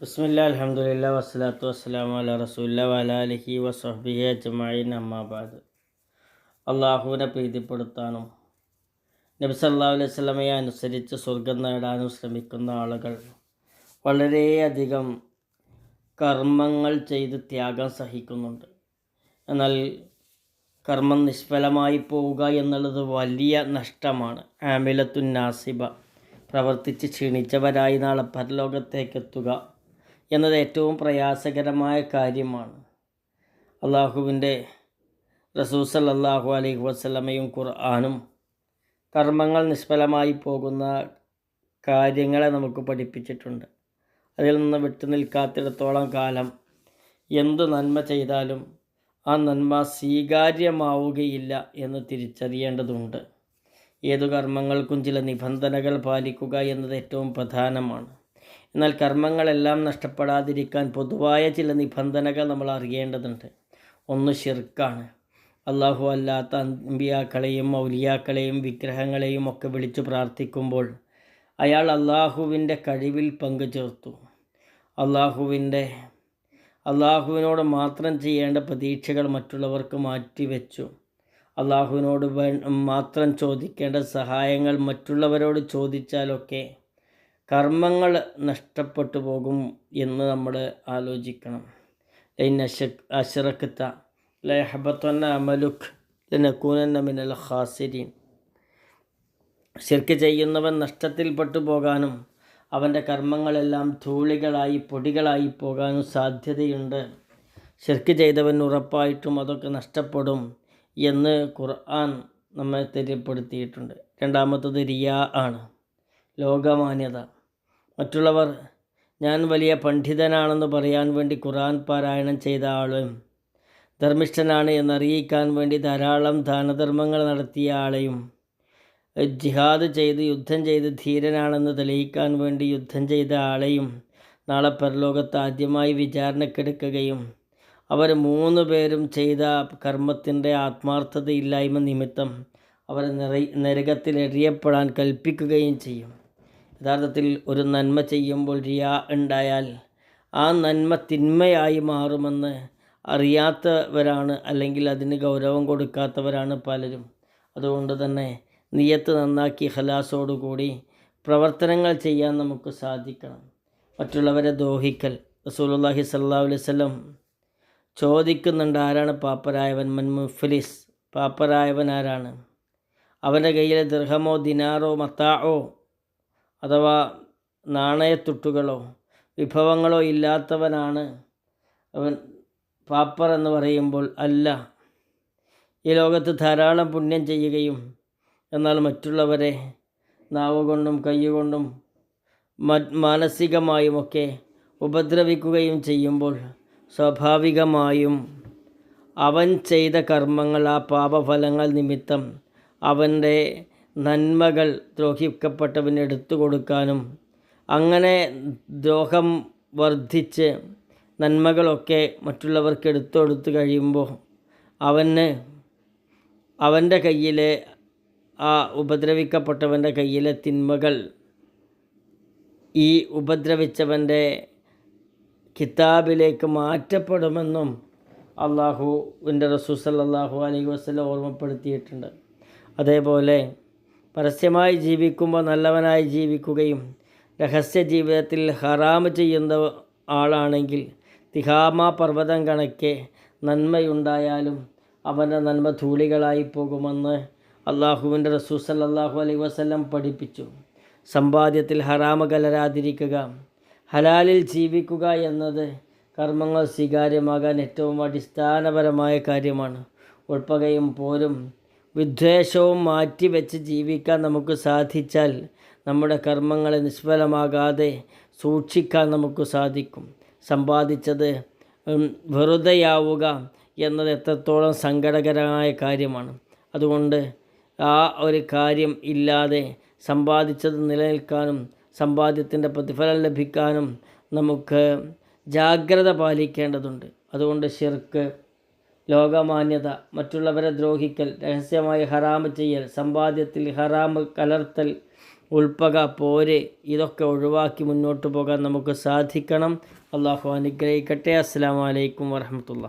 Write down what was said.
ബിസ്മില്ലാ അലഹമുല്ല വസ്സലാത്തു വസ്സലാമു അല റസൂല്ല വലാലിഹി വസ്ഹബിഹി അജ്മഈൻ അമ്മാബാദ് അള്ളാഹുവിനെ പ്രീതിപ്പെടുത്താനും നബി സല്ലല്ലാഹു അലൈഹി വസല്ലമയെ അനുസരിച്ച് സ്വർഗം നേടാനും ശ്രമിക്കുന്ന ആളുകൾ വളരെയധികം കർമ്മങ്ങൾ ചെയ്ത് ത്യാഗം സഹിക്കുന്നുണ്ട്. എന്നാൽ കർമ്മം നിഷ്ഫലമായി പോവുക എന്നുള്ളത് വലിയ നഷ്ടമാണ്. ആമിലത്തുൻ നാസിബ പ്രവർത്തിച്ച് ക്ഷീണിച്ചവരായി നാളെ പരലോകത്തേക്കെത്തുക. എന്നത് ഏറ്റവും പ്രയാസകരമായ കാര്യമാണ്. അള്ളാഹുവിന്റെ റസൂസൽ അള്ളാഹു അലൈഹി വസ്ലമയും ഖുർആാനും കർമ്മങ്ങൾ നിഷ്ഫലമായി പോകുന്ന കാര്യങ്ങളെ നമുക്ക് പഠിപ്പിച്ചിട്ടുണ്ട്. അതിൽ നിന്ന് വിട്ടു നിൽക്കാത്തിടത്തോളം കാലം എന്തു നന്മ ചെയ്താലും ആ നന്മ സ്വീകാര്യമാവുകയില്ല എന്ന് തിരിച്ചറിയേണ്ടതുണ്ട്. ഏതു കർമ്മങ്ങൾക്കും ചില നിബന്ധനകൾ പാലിക്കുക എന്നത് ഏറ്റവും പ്രധാനമാണ്. എന്നാൽ കർമ്മങ്ങളെല്ലാം നഷ്ടപ്പെടാതിരിക്കാൻ പൊതുവായ ചില നിബന്ധനകൾ നമ്മൾ അറിയേണ്ടതുണ്ട്. ഒന്ന് ഷിർക്കാണ് അള്ളാഹു അല്ലാത്ത അമ്പിയാക്കളെയും മൗലിയാക്കളെയും വിഗ്രഹങ്ങളെയും ഒക്കെ വിളിച്ചു പ്രാർത്ഥിക്കുമ്പോൾ അയാൾ അള്ളാഹുവിന്റെ കഴിവിൽ പങ്കു ചേർത്തു അള്ളാഹുവിന്റെ അള്ളാഹുവിനോട് മാത്രം ചെയ്യേണ്ട പ്രതീക്ഷകൾ മറ്റുള്ളവർക്ക് മാറ്റിവെച്ചു. അള്ളാഹുവിനോട് മാത്രം ചോദിക്കേണ്ട സഹായങ്ങൾ മറ്റുള്ളവരോട് ചോദിച്ചാലൊക്കെ കർമ്മങ്ങൾ നഷ്ടപ്പെട്ടു പോകും എന്ന് നമ്മൾ ആലോചിക്കണം. അഷറക്കത്ത ലഹബത്തന്ന അമലുഖ് ലനക്കൂനന്ന മിനൽ ഖാസിരീൻ. ശിർക്ക് ചെയ്യുന്നവൻ നഷ്ടത്തിൽപ്പെട്ടു പോകാനും അവന്റെ കർമ്മങ്ങളെല്ലാം ധൂളികളായി പൊടികളായി പോകാനും സാധ്യതയുണ്ട്. ശിർക്ക് ചെയ്തവൻ ഉറപ്പായിട്ടും അതൊക്കെ നഷ്ടപ്പെടും എന്ന് ഖുർആൻ നമ്മെ തെര്യപ്പെടുത്തിയിട്ടുണ്ട്. രണ്ടാമത്തത് റിയ ആണ്. ലോകമാന്യത. മറ്റുള്ളവർ ഞാൻ വലിയ പണ്ഡിതനാണെന്ന് പറയാൻ വേണ്ടി ഖുറാൻ പാരായണം ചെയ്ത ആളും ധർമ്മിഷ്ഠനാണ് എന്നറിയിക്കാൻ വേണ്ടി ധാരാളം ദാനധർമ്മങ്ങൾ നടത്തിയ ആളെയും ജിഹാദ് ചെയ്ത് യുദ്ധം ചെയ്ത് ധീരനാണെന്ന് തെളിയിക്കാൻ വേണ്ടി യുദ്ധം ചെയ്ത ആളെയും നാളെ പരലോകത്ത് ആദ്യമായി വിചാരണക്കെടുക്കുകയും അവർ മൂന്ന് പേരും ചെയ്ത കർമ്മത്തിന്റെ ആത്മാർത്ഥതയില്ലായ്മ നിമിത്തം അവർ നിറ നരകത്തിൽ എറിയപ്പെടാൻ കൽപ്പിക്കുകയും ചെയ്യും. യഥാർത്ഥത്തിൽ ഒരു നന്മ ചെയ്യുമ്പോൾ റിയാ ഉണ്ടായാൽ ആ നന്മ തിന്മയായി മാറുമെന്ന് അറിയാത്തവരാണ് അല്ലെങ്കിൽ അതിന് ഗൗരവം കൊടുക്കാത്തവരാണ് പലരും. അതുകൊണ്ട് തന്നെ നിയത്ത് നന്നാക്കി ഹലാസോടുകൂടി പ്രവർത്തനങ്ങൾ ചെയ്യാൻ നമുക്ക് സാധിക്കണം. മറ്റുള്ളവരെ ദോഹിക്കൽ. റസൂലുള്ളാഹി സല്ലാ അലൈഹി വസല്ലം ചോദിക്കുന്നുണ്ട് ആരാണ് പാപ്പരായവൻ? മൻ മുഫ്ലിസ് പാപ്പരായവൻ ആരാണ്? അവന്റെ കയ്യിലെ ദൃഹമോ ദിനാറോ മത്താഴോ അഥവാ നാണയത്തുട്ടുകളോ വിഭവങ്ങളോ ഇല്ലാത്തവനാണ് അവൻ പാപ്പർ എന്ന് പറയുമ്പോൾ അല്ല. ഈ ലോകത്ത് ധാരാളം പുണ്യം ചെയ്യുകയും എന്നാൽ മറ്റുള്ളവരെ നാവ് കൊണ്ടും കൈകൊണ്ടും മാനസികമായുമൊക്കെ ഉപദ്രവിക്കുകയും ചെയ്യുമ്പോൾ സ്വാഭാവികമായും അവൻ ചെയ്ത കർമ്മങ്ങൾ ആ പാപഫലങ്ങൾ നിമിത്തം അവന്റെ നന്മകൾ ദ്രോഹിക്കപ്പെട്ടവന് എടുത്തു കൊടുക്കാനും അങ്ങനെ ദ്രോഹം വർദ്ധിച്ച് നന്മകളൊക്കെ മറ്റുള്ളവർക്ക് എടുത്തു കൊടുത്ത് കഴിയുമ്പോൾ അവന് അവന്റെ കയ്യിലെ ആ ഉപദ്രവിക്കപ്പെട്ടവന്റെ കയ്യിലെ തിന്മകൾ ഈ ഉപദ്രവിച്ചവന്റെ കിതാബിലേക്ക് മാറ്റപ്പെടുമെന്നും അള്ളാഹുവിന്റെ റസൂസല്ലാഹു അലൈഹി വസ്ലം ഓർമ്മപ്പെടുത്തിയിട്ടുണ്ട്. അതേപോലെ പരസ്യമായി ജീവിക്കുമ്പോൾ നല്ലവനായി ജീവിക്കുകയും രഹസ്യ ജീവിതത്തിൽ ഹറാമ് ചെയ്യുന്ന ആളാണെങ്കിൽ തിഹാമ പർവതം കണക്കെ നന്മയുണ്ടായാലും അവന്റെ നന്മ ധൂളികളായി പോകുമെന്ന് അള്ളാഹുവിന്റെ റസൂസ് അല്ലാഹു അലൈ വസ്ലം പഠിപ്പിച്ചു. സമ്പാദ്യത്തിൽ ഹറാമ കലരാതിരിക്കുക ഹലാലിൽ ജീവിക്കുക എന്നത് കർമ്മങ്ങൾ സ്വീകാര്യമാകാൻ ഏറ്റവും അടിസ്ഥാനപരമായ കാര്യമാണ്. ഉൾപ്പകയും പോരും വിദ്വേഷവും മാറ്റിവെച്ച് ജീവിക്കാൻ നമുക്ക് സാധിച്ചാൽ നമ്മുടെ കർമ്മങ്ങളെ നിഷ്ഫലമാകാതെ സൂക്ഷിക്കാൻ നമുക്ക് സാധിക്കും. സമ്പാദിച്ചത് വെറുതെയാവുക എന്നത് എത്രത്തോളം സങ്കടകരമായ കാര്യമാണ്. അതുകൊണ്ട് ആ ഒരു കാര്യം ഇല്ലാതെ സമ്പാദിച്ചത് നിലനിൽക്കാനും സമ്പാദ്യത്തിന്റെ പ്രതിഫലം ലഭിക്കാനും നമുക്ക് ജാഗ്രത പാലിക്കേണ്ടതുണ്ട്. അതുകൊണ്ട് ഷിർക്ക് ലോകമാന്യത മറ്റുള്ളവരെ ദ്രോഹിക്കൽ രഹസ്യമായി ഹറാമ് ചെയ്യൽ സമ്പാദ്യത്തിൽ ഹറാമ് കലർത്തൽ ഉൾപ്പക പോരെ ഇതൊക്കെ ഒഴിവാക്കി മുന്നോട്ട് പോകാൻ നമുക്ക് സാധിക്കണം. അള്ളാഹു അനുഗ്രഹിക്കട്ടെ. അസ്സാം വലൈക്കും വരഹമത്തുള്ള